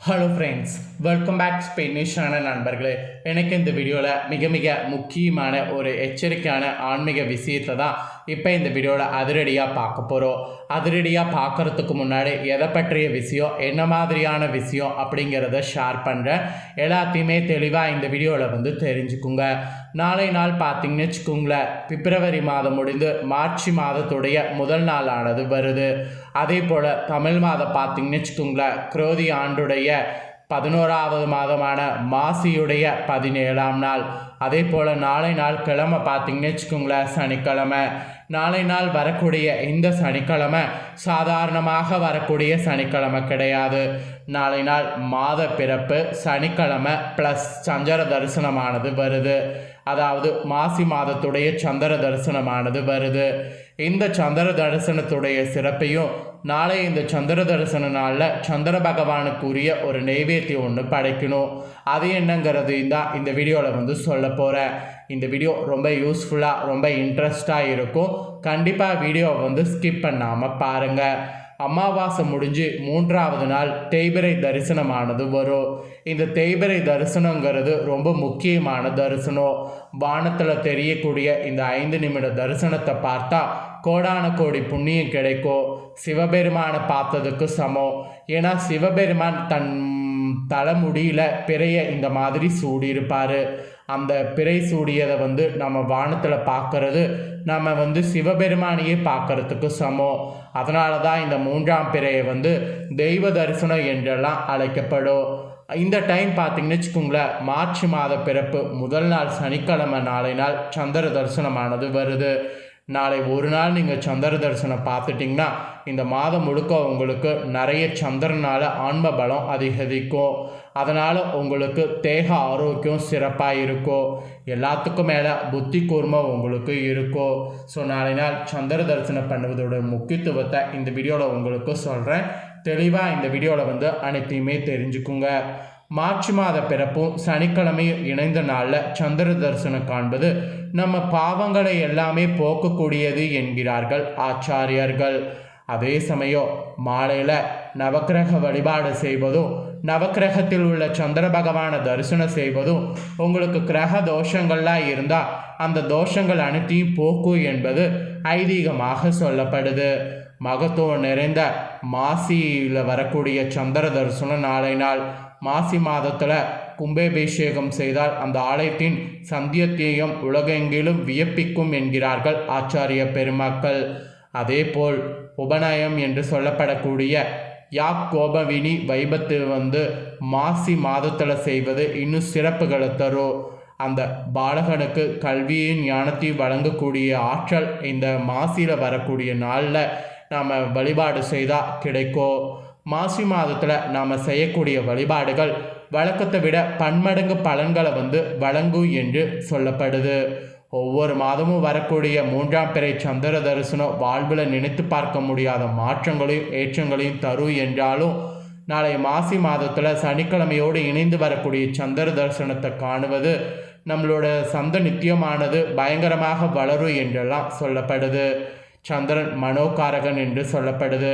Hello friends welcome back ஸ்பெயினிஷான நண்பர்களே. எனக்கு இந்த வீடியோவில் மிக மிக முக்கியமான ஒரு எச்சரிக்கையான ஆன்மீக விஷயத்தை தான் இப்போ இந்த வீடியோவில் அதிரடியாக பார்க்க போகிறோம் அதிரடியாக பார்க்குறதுக்கு முன்னாடி எதை பற்றிய விஷயம் என்ன மாதிரியான விஷயம் அப்படிங்கிறத ஷேர் பண்ணுறேன் எல்லாத்தையுமே தெளிவாக இந்த வீடியோவில் வந்து தெரிஞ்சுக்குங்க. நாளை நாள் பார்த்தீங்கன்னு வச்சுக்கோங்களேன் பிப்ரவரி மாதம் முடிந்து மார்ச் மாதத்துடைய முதல் நாளானது வருது. அதே போல் தமிழ் மாதம் பார்த்தீங்கன்னு வச்சுக்கோங்களேன் குரோதி ஆண்டுடைய பதினோராவது மாதமான மாசியுடைய பதினேழாம் நாள். அதே போல் நாளை நாள் கிழமை பார்த்தீங்கன்னு வச்சுக்கோங்களேன் சனிக்கிழமை. நாளை நாள் வரக்கூடிய இந்த சனிக்கிழமை சாதாரணமாக வரக்கூடிய சனிக்கிழமை கிடையாது. நாளை நாள் மாத பிறப்பு சனிக்கிழமை ப்ளஸ் சந்திர தரிசனமானது வருது. அதாவது மாசி மாதத்துடைய சந்திர தரிசனமானது வருது. இந்த சந்திர தரிசனத்துடைய சிறப்பையும் நாளை இந்த சந்திர தரிசன நாளில் சந்திர பகவானுக்குரிய ஒரு நெய்வேத்தியம் ஒன்று படைக்கணும். அது என்னங்கிறது தான் இந்த வீடியோவில் வந்து சொல்ல போகிறேன் இந்த வீடியோ ரொம்ப யூஸ்ஃபுல்லாக ரொம்ப இன்ட்ரெஸ்டாக இருக்கும். கண்டிப்பாக வீடியோவை வந்து ஸ்கிப் பண்ணாமல் பாருங்கள் அமாவாசை முடிஞ்சு மூன்றாவது நாள் தேய்பிரை தரிசனமானது வரும். இந்த தேய்பிரை தரிசனங்கிறது ரொம்ப முக்கியமான தரிசனம். வானத்தில் தெரியக்கூடிய இந்த ஐந்து நிமிட தரிசனத்தை பார்த்தா கோடான கோடி புண்ணியம் கிடைக்கும். சிவபெருமானை பார்த்ததுக்கு சமம். ஏன்னா சிவபெருமான் தன் தலைமுடியில் பிறைய இந்த மாதிரி சூடியிருப்பார். அந்த பிறை சூடியதை வந்து நம்ம வானத்தில் பார்க்கறது நம்ம வந்து சிவபெருமானையே பார்க்கறதுக்கு சமம். அதனால தான் இந்த மூன்றாம் பிறையை வந்து தெய்வ தரிசனம் என்றெல்லாம் அழைக்கப்படும். இந்த டைம் பார்த்தீங்கன்னு வச்சுக்கோங்களேன் மார்ச் மாத பிறப்பு முதல் நாள் சனிக்கிழமை நாளை நாள் சந்திர தரிசனமானது வருது. நாளை ஒரு நாள் நீங்கள் சந்திர தரிசனம் பார்த்துட்டிங்கன்னா இந்த மாதம் முழுக்க உங்களுக்கு நிறைய சந்திரனால் ஆன்ம பலம் அதிகரிக்கும். அதனால் உங்களுக்கு தேக ஆரோக்கியம் சிறப்பாக இருக்கும் எல்லாத்துக்கும் மேலே புத்தி கூர்மை உங்களுக்கு இருக்கும். ஸோ நாளை நாள் சந்திர தரிசனம் பண்ணுவதோட முக்கியத்துவத்தை இந்த வீடியோவில் உங்களுக்கு சொல்கிறேன் தெளிவாக இந்த வீடியோவில் வந்து அனைத்தையுமே தெரிஞ்சுக்குங்க. மார்ச் மாத பிறப்பும் சனிக்கிழமையும் இணைந்த நாளில் சந்திர தரிசனம் காண்பது நம்ம பாவங்களை எல்லாமே போக்கக்கூடியது என்கிறார்கள் ஆச்சாரியர்கள். அதே சமயம் மாலையில் நவக்கிரக வழிபாடு செய்வதும் நவக்கிரகத்தில் உள்ள சந்திர பகவானை தரிசனம் செய்வதும் உங்களுக்கு கிரக தோஷங்கள்லாம் இருந்தால் அந்த தோஷங்கள் அனைத்தையும் போக்கும் என்பது ஐதீகமாக சொல்லப்படுது. மகத்துவம் நிறைந்த மாசியில் வரக்கூடிய சந்திர தரிசனம் நாளை நாள் மாசி மாதத்தில் கும்பாபிஷேகம் செய்தால் அந்த ஆலயத்தின் சந்தியத்தையும் உலகெங்கிலும் வியப்பிக்கும் என்கிறார்கள் ஆச்சாரிய பெருமக்கள். அதேபோல் உபநயம் என்று சொல்லப்படக்கூடிய யாக் கோபவினி வைபத்து வந்து மாசி மாதத்தில் செய்வது இன்னும் சிறப்புகளை தரும் அந்த பாலகனுக்கு கல்வியின் ஞானத்தையும் வழங்கக்கூடிய ஆற்றல் இந்த மாசியில் வரக்கூடிய நாளில் நாம் வழிபாடு செய்தால் கிடைக்கும் மாசி மாதத்தில் நாம் செய்யக்கூடிய வழிபாடுகள் வழக்கத்தை விட பன்மடங்கு பலன்களை வந்து வழங்கும் என்று சொல்லப்படுது. ஒவ்வொரு மாதமும் வரக்கூடிய மூன்றாம் பிறை சந்திர தரிசனம் வாழ்வில் நினைத்து பார்க்க முடியாத மாற்றங்களையும் ஏற்றங்களையும் தரும் என்றாலும் நாளை மாசி மாதத்தில் சனிக்கிழமையோடு இணைந்து வரக்கூடிய சந்திர தரிசனத்தை காணுவது நம்மளோட சந்த நித்தியமானது பயங்கரமாக வளரும் என்றெல்லாம் சொல்லப்படுது. சந்திரன் மனோகாரகன் என்று சொல்லப்படுது.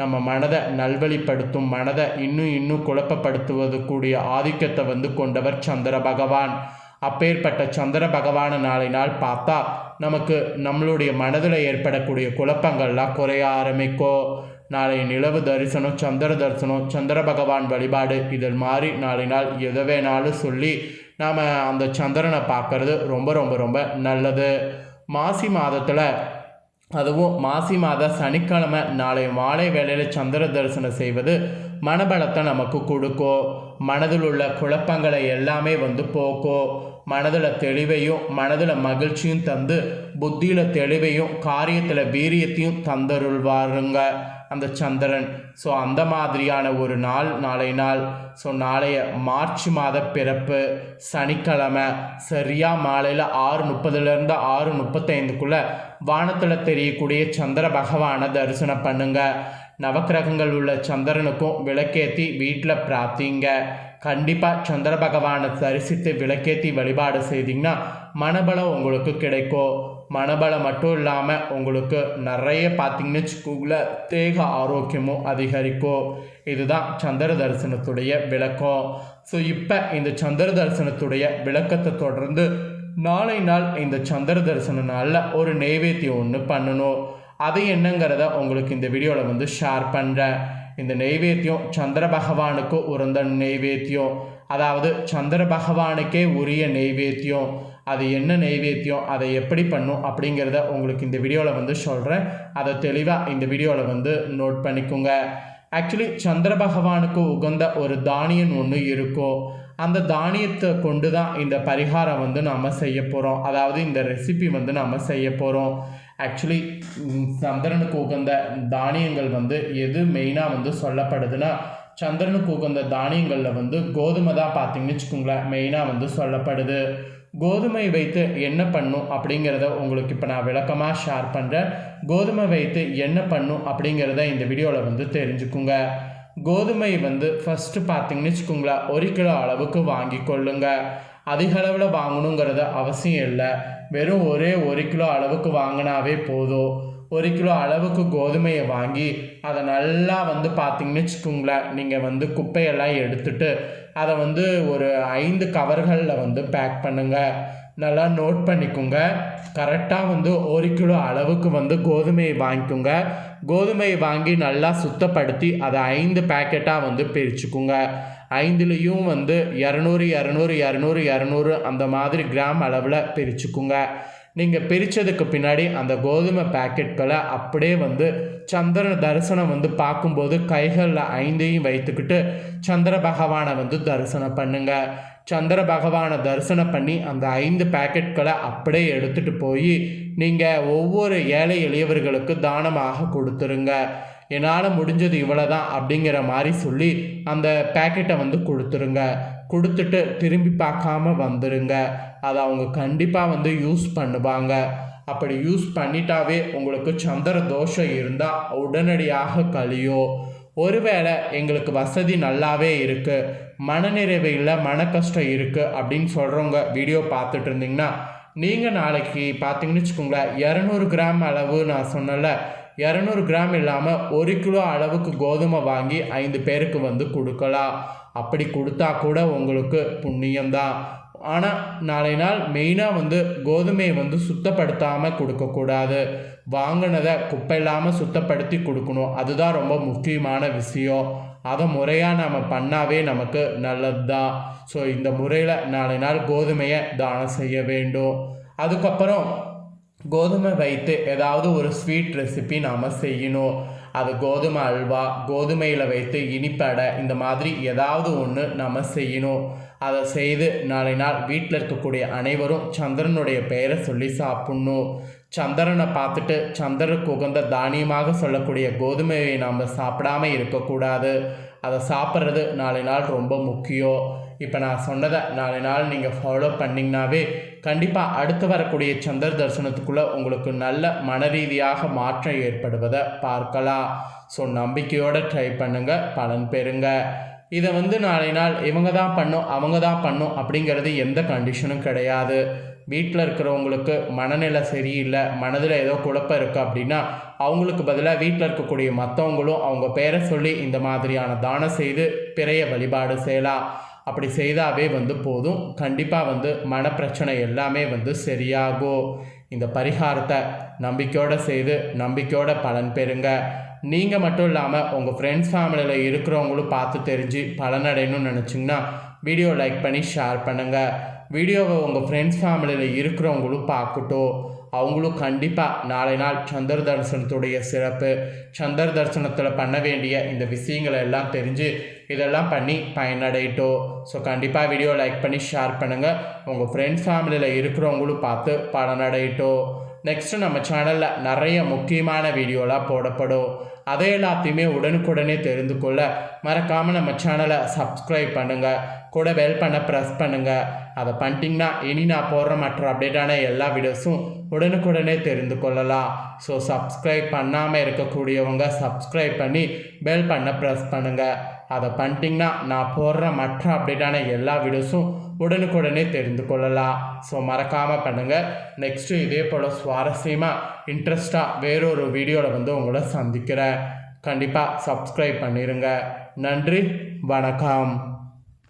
நம்ம மனதை நல்வழிப்படுத்தும் மனதை இன்னும் இன்னும் குழப்பப்படுத்துவது கூடிய ஆதிக்கத்தை வந்து கொண்டவர் சந்திர பகவான். அப்பேற்பட்ட சந்திர பகவான நாளை நாள் பார்த்தா நமக்கு நம்மளுடைய மனதில் ஏற்படக்கூடிய குழப்பங்கள்லாம் குறைய ஆரம்பிக்கும் நாளை நிலவு தரிசனம் சந்திர தரிசனம் சந்திர பகவான் வழிபாடு இதில் மாதிரி நாளை நாள் எதை வேணாலும் சொல்லி நாம் அந்த சந்திரனை பார்க்கறது ரொம்ப ரொம்ப ரொம்ப நல்லது. மாசி மாதத்தில் அதுவும் மாசி மாத சனிக்கிழமை நாளை மாலை வேளையில் சந்திர தரிசனம் செய்வது மனபலத்தை நமக்கு கொடுக்கும். மனதில் உள்ள குழப்பங்களை எல்லாமே வந்து போக்கும். மனதில் தெளிவையும் மனதில் மகிழ்ச்சியும் தந்து புத்தியில் தெளிவையும் காரியத்தில் வீரியத்தையும் தந்தருள்வாருங்க அந்த சந்திரன். ஸோ அந்த மாதிரியான ஒரு நாள் நாளை நாள். ஸோ நாளைய மார்ச் மாத பிறப்பு சனிக்கிழமை சரியாக மாலையில் ஆறு முப்பதுலேருந்து ஆறு முப்பத்தைந்துக்குள்ளே வானத்தில் தெரியக்கூடிய சந்திர பகவானை தரிசனம் பண்ணுங்க. நவக்கிரகங்கள் உள்ள சந்திரனுக்கும் விளக்கேற்றி வீட்டில் பிரார்த்திங்க. கண்டிப்பாக சந்திர பகவானை தரிசித்து விளக்கேற்றி வழிபாடு செய்தீங்கன்னா மனபலம் உங்களுக்கு கிடைக்கும். மனபலம் மட்டும் இல்லாமல் உங்களுக்கு நிறைய பார்த்தீங்கன்னு வச்சுக்கோங்களேன் தேக ஆரோக்கியமும் அதிகரிக்கும். இதுதான் சந்திர தரிசனத்துடைய விளக்கம். ஸோ இப்போ இந்த சந்திர தரிசனத்துடைய விளக்கத்தை தொடர்ந்து நாளை நாள் இந்த சந்திர தரிசன நாளில் ஒரு நெய்வேத்தியம் ஒன்று பண்ணணும். அது என்னங்கிறத உங்களுக்கு இந்த வீடியோவில் வந்து ஷேர் பண்ணுறேன் இந்த நெய்வேத்தியம் சந்திர பகவானுக்கு உறந்த நெய்வேத்தியம். அதாவது சந்திர பகவானுக்கே உரிய நெய்வேத்தியம். அது என்ன நெய்வேத்தியம்? அதை எப்படி பண்ணும்? அப்படிங்கிறத உங்களுக்கு இந்த வீடியோவில் வந்து சொல்கிறேன் அதை தெளிவாக இந்த வீடியோவில் வந்து நோட் பண்ணிக்கோங்க. ஆக்சுவலி சந்திர பகவானுக்கு உகந்த ஒரு தானியம் ஒன்று இருக்கும் அந்த தானியத்தை கொண்டு தான் இந்த பரிகாரம் வந்து நாம் செய்ய போகிறோம் அதாவது இந்த ரெசிபி வந்து நாம் செய்ய போகிறோம் ஆக்சுவலி சந்திரனுக்கு உகந்த தானியங்கள் வந்து எது மெயினாக வந்து சொல்லப்படுதுன்னா சந்திரனுக்கு உகந்த தானியங்களில் வந்து கோதுமை தான் பார்த்தீங்கன்னு வச்சுக்கோங்களேன் மெயினாக வந்து சொல்லப்படுது கோதுமை வைத்து என்ன பண்ணும் அப்படிங்கிறத உங்களுக்கு இப்போ நான் விளக்கமாக ஷேர் பண்ணுறேன் கோதுமை வைத்து என்ன பண்ணும் அப்படிங்கிறத இந்த வீடியோவில் வந்து தெரிஞ்சுக்குங்க கோதுமை வந்து ஃபஸ்ட்டு பார்த்தீங்கன்னு வச்சுக்கோங்களேன் ஒரு கிலோ அளவுக்கு வாங்கி கொள்ளுங்க அதிக அளவில் வாங்கணுங்கிறது அவசியம் இல்லை வெறும் ஒரே ஒரு கிலோ அளவுக்கு வாங்கினாவே போதும் ஒரு கிலோ அளவுக்கு கோதுமையை வாங்கி அதை நல்லா வந்து பார்த்தீங்கன்னு வச்சுக்கோங்களேன். நீங்கள் வந்து குப்பையெல்லாம் எடுத்துட்டு அதை வந்து ஒரு ஐந்து கவர்களில் வந்து பேக் பண்ணுங்கள் நல்லா நோட் பண்ணிக்கோங்க. கரெக்டாக வந்து ஒரு கிலோ அளவுக்கு வந்து கோதுமையை வாங்கிக்கோங்க. கோதுமையை வாங்கி நல்லா சுத்தப்படுத்தி அதை ஐந்து பேக்கெட்டாக வந்து பிரிச்சுக்குங்க. ஐந்துலேயும் வந்து இரநூறு இரநூறு இரநூறு இரநூறு அந்த மாதிரி கிராம் அளவில் பிரிச்சுக்குங்க. நீங்கள் பிரித்ததுக்கு பின்னாடி அந்த கோதுமை பேக்கெட்களை அப்படியே வந்து சந்திர தரிசனம் வந்து பார்க்கும்போது கைகளில் ஐந்தையும் வைத்துக்கிட்டு சந்திர பகவானை வந்து தரிசனம் பண்ணுங்கள் சந்திர பகவானை தரிசனம் பண்ணி அந்த ஐந்து பேக்கெட்களை அப்படியே எடுத்துகிட்டு போய் நீங்கள் ஒவ்வொரு ஏழை எளியவர்களுக்கு தானமாக கொடுத்துருங்க. என்னால் முடிஞ்சது இவ்வளோ தான் அப்படிங்கிற மாதிரி சொல்லி அந்த பேக்கெட்டை வந்து கொடுத்துருங்க. கொடுத்துட்டு திரும்பி பார்க்காம வந்துடுங்க அதை அவங்க கண்டிப்பாக வந்து யூஸ் பண்ணுவாங்க. அப்படி யூஸ் பண்ணிட்டாவே உங்களுக்கு சந்திர தோஷம் இருந்தால் உடனடியாக கழியும் ஒருவேளை எங்களுக்கு வசதி நல்லாவே இருக்குது மனநிறைவு இல்லை மன கஷ்டம் இருக்குது அப்படின்னு சொல்கிறவங்க வீடியோ பார்த்துட்டு இருந்தீங்கன்னா நீங்கள் நாளைக்கு பார்த்தீங்கன்னு வச்சுக்கோங்களேன் இரநூறு கிராம் அளவு நான் சொன்னல இரநூறு கிராம் இல்லாமல் ஒரு கிலோ அளவுக்கு கோதுமை வாங்கி ஐந்து பேருக்கு வந்து கொடுக்கலாம். அப்படி கொடுத்தா கூட உங்களுக்கு புண்ணியம்தான். ஆனால் நாளை நாள் மெயினாக வந்து கோதுமையை வந்து சுத்தப்படுத்தாமல் கொடுக்கக்கூடாது. வாங்கினதை குப்பை இல்லாமல் சுத்தப்படுத்தி கொடுக்கணும். அதுதான் ரொம்ப முக்கியமான விஷயம். அதை முறையாக நம்ம பண்ணாவே நமக்கு நல்லது தான் ஸோ இந்த முறையில் நாளை நாள் கோதுமையை தானம் செய்ய வேண்டும். அதுக்கப்புறம் கோதுமை வைத்து ஏதாவது ஒரு ஸ்வீட் ரெசிபி நாம் செய்யணும். அது கோதுமை அல்வா கோதுமையில் வைத்து இனிப்படை இந்த மாதிரி ஏதாவது ஒன்று நம்ம செய்யணும். அதை செய்து நாளை நாள் வீட்டில் இருக்கக்கூடிய அனைவரும் சந்திரனுடைய பெயரை சொல்லி சாப்பிட்ணும். சந்திரனை பார்த்துட்டு சந்திரனுக்கு உகந்த தானியமாக சொல்லக்கூடிய கோதுமையை நாம் சாப்பிடாம இருக்கக்கூடாது. அதை சாப்பிட்றது நாளை நாள் ரொம்ப முக்கியம். இப்போ நான் சொன்னதை நாளை நாள் நீங்கள் ஃபாலோ பண்ணிங்கனாவே கண்டிப்பாக அடுத்து வரக்கூடிய சந்திர தரிசனத்துக்குள்ளே உங்களுக்கு நல்ல மன ரீதியாக மாற்றம் ஏற்படுவதை பார்க்கலாம். ஸோ நம்பிக்கையோடு ட்ரை பண்ணுங்கள் பலன் பெறுங்க. இதை வந்து நாளை நாள் இவங்க தான் பண்ணும் அவங்க தான் பண்ணும் அப்படிங்கிறது எந்த கண்டிஷனும் கிடையாது. வீட்டில் இருக்கிறவங்களுக்கு மனநிலை சரியில்லை மனதில் ஏதோ குழப்பம் இருக்குது அப்படின்னா அவங்களுக்கு பதிலாக வீட்டில் இருக்கக்கூடிய மற்றவங்களும் அவங்க பேரை சொல்லி இந்த மாதிரியான தானம் செய்து பிறைய வழிபாடு செய்யலாம். அப்படி செய்தாவே வந்து போதும். கண்டிப்பாக வந்து மனப்பிரச்சனை எல்லாமே வந்து சரியாகும் இந்த பரிகாரத்தை நம்பிக்கையோடு செய்து நம்பிக்கையோட பலன் பெறுங்க. நீங்கள் மட்டும் இல்லாமல் உங்கள் ஃப்ரெண்ட்ஸ் ஃபேமிலியில் இருக்கிறவங்களும் பார்த்து தெரிஞ்சு பலனடையணும்னு நினச்சிங்கன்னா வீடியோ லைக் பண்ணி ஷேர் பண்ணுங்கள் வீடியோவை உங்கள் ஃப்ரெண்ட்ஸ் ஃபேமிலியில் இருக்கிறவங்களும் பார்க்கட்டும். அவங்களும் கண்டிப்பாக நாளை நாள் சந்திர தரிசனத்துடைய சிறப்பு சந்திர தரிசனத்தில் பண்ண வேண்டிய இந்த விஷயங்களை எல்லாம் தெரிஞ்சு இதெல்லாம் பண்ணி பயனடையட்டும். ஸோ கண்டிப்பாக வீடியோ லைக் பண்ணி ஷேர் பண்ணுங்கள் உங்கள் ஃப்ரெண்ட்ஸ் ஃபேமிலியில் இருக்கிறவங்களும் பார்த்து பலனடையட்டும். நெக்ஸ்ட்டு நம்ம சேனலில் நிறைய முக்கியமான வீடியோலாம் போடப்படும். அதை எல்லாத்தையுமே உடனுக்குடனே தெரிந்து கொள்ள மறக்காமல் நம்ம சேனலை சப்ஸ்கிரைப் பண்ணுங்கள் கூட பெல் பண்ண ப்ரெஸ் பண்ணுங்கள் அதை பண்ணிட்டீங்கன்னா இனி நான் போடுற மற்ற அப்டேட்டான எல்லா வீடியோஸும் உடனுக்குடனே தெரிந்து கொள்ளலாம். ஸோ சப்ஸ்கிரைப் பண்ணாமல் இருக்கக்கூடியவங்க சப்ஸ்கிரைப் பண்ணி பெல் பண்ண ப்ரெஸ் பண்ணுங்கள் அதை பண்ணிட்டீங்கன்னா நான் போடுற மற்ற அப்டேட்டான எல்லா வீடியோஸும் உடனுக்குடனே தெரிந்து கொள்ளலாம். ஸோ மறக்காமல் பண்ணுங்கள் நெக்ஸ்ட்டு இதே போல் சுவாரஸ்யமாக இன்ட்ரெஸ்டாக வேறொரு வீடியோவில் வந்து உங்களை சந்திக்கிறேன். கண்டிப்பாக சப்ஸ்கிரைப் பண்ணிடுங்க நன்றி வணக்கம்.